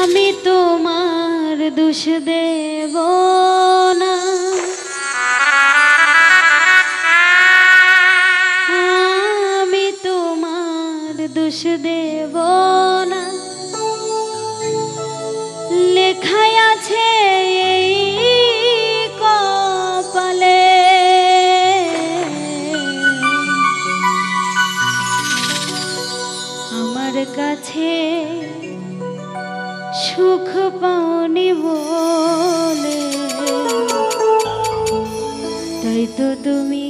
আমি তোমার দুষদে দোষ দেব না। লেখাই আছে কপালে। আমার কাছে সুখ পাওনি বলে। তাই তো তুমি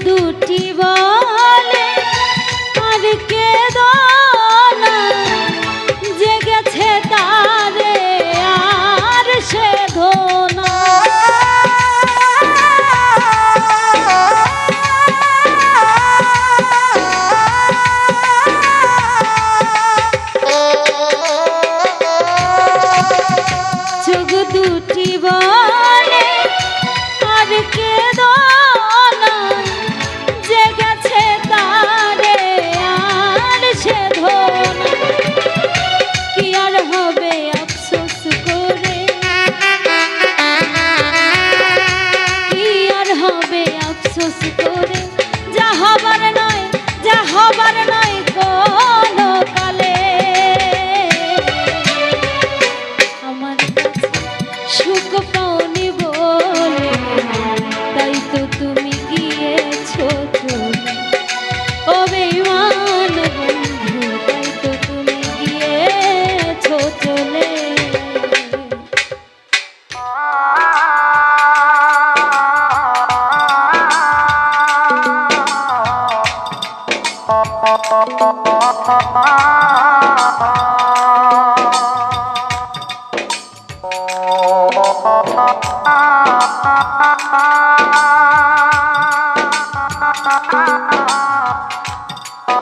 দুটি বলে সুখ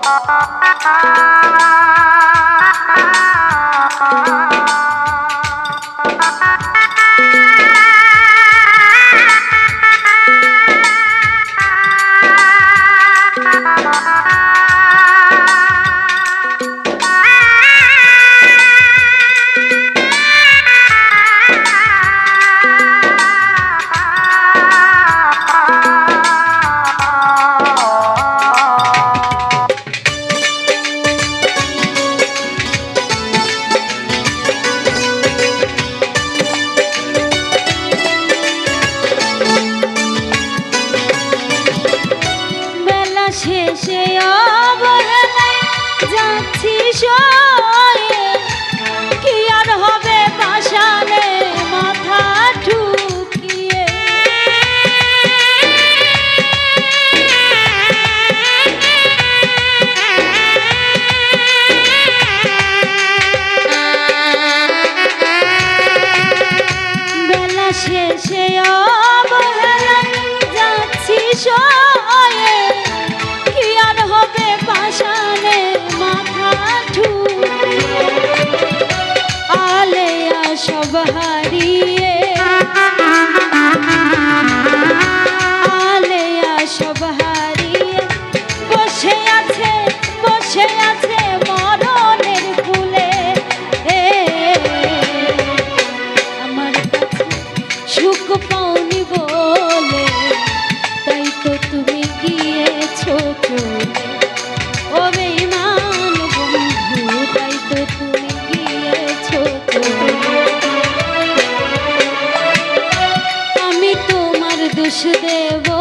বেলা show. তোমার দেব